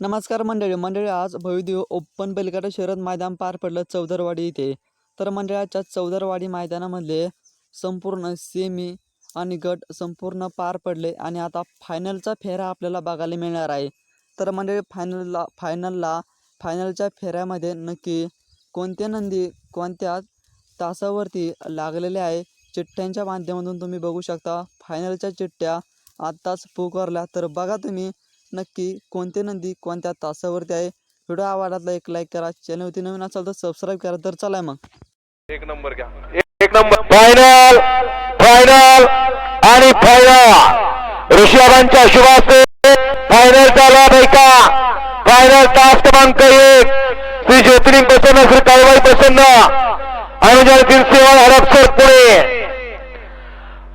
नमस्कार मंडळी मंडळी आज भविदेव ओपन बेलगाडा शहरात मैदान पार पडलं चौदरवाडी इथे. तर मंडळाच्या चौदरवाडी मैदानामधले संपूर्ण सेमी आणि गट संपूर्ण पार पडले आणि आता फायनलचा फेरा आपल्याला बघायला मिळणार आहे. तर मंडळी फायनलला फायनलला फायनलच्या फेऱ्यामध्ये नक्की कोणत्या नंदी कोणत्या तासावरती लागलेले आहे चिठ्ठ्यांच्या माध्यमातून तुम्ही बघू शकता. फायनलच्या चिठ्ठ्या आत्ताच पुकारल्या तर बघा तुम्ही नक्की कोणते नंदी कोणत्या तासावरती आहे? व्हिडिओ आवडला एक लाईक करा. चॅनलवरती नवीन असाल तर सबस्क्राईब करा. तर चला मग. एक नंबर घ्या. एक- नंबर फायनल फायनल आणि फायनल ऋषभांच्या शुभास्ते. फायनल झाला का फायनल तास क्रमांक एक. श्री ज्योतिर्लिंग प्रसन्न श्री काळबाई प्रसन्न. अनुजन सेवा हडपसर पुणे.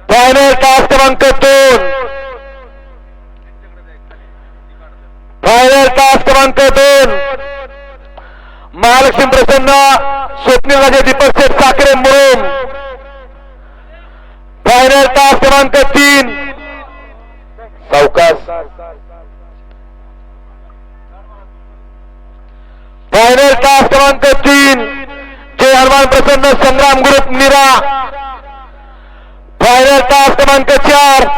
फायनल तास क्रमांक दोन. फायनल तास क्रमांक दोन. महालक्ष्मी प्रसन्न स्वप्नीराजे दीपक शेठ साखरे मुरुम फायनल तास क्रमांक तीन. सावकाश. फायनल तास क्रमांक तीन. जय हनुमान प्रसन्न संग्राम ग्रुप निरा. फायनल तास क्रमांक चार.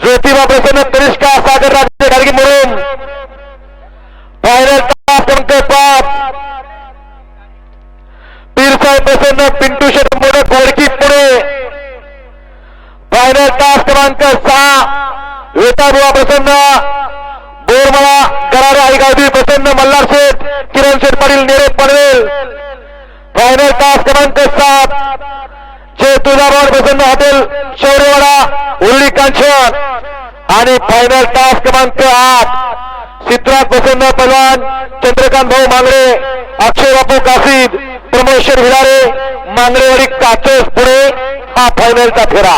ज्योतिबा प्रसन्न तनिष्का सागर राजे गाडगी मुरुम फायनल तास क्रमांक पाच पीरसाहेब प्रसन्न पिंटू शेठ मोडक वडकी पुणे फायनल तास क्रमांक सहा. वेताबुवा प्रसन्न. बोरमळा गरारे आईगावदी प्रसन्न मल्हार शेठ किरण शेठ पाटील नेरे पनवेल. फायनल तास क्रमांक सात. जय तुळजाभवन प्रसन्न हॉटेल शौर्यवाडा उर्ली कांचन आणि फायनल तास क्रमांक आठ. सिद्धराज प्रसन्न पलवान चंद्रकांत भाऊ मांगरे अक्षय बापू कासिद. प्रमोद शेठ मांगरेवाडी काचोस पुणे हा फायनलचा फेरा.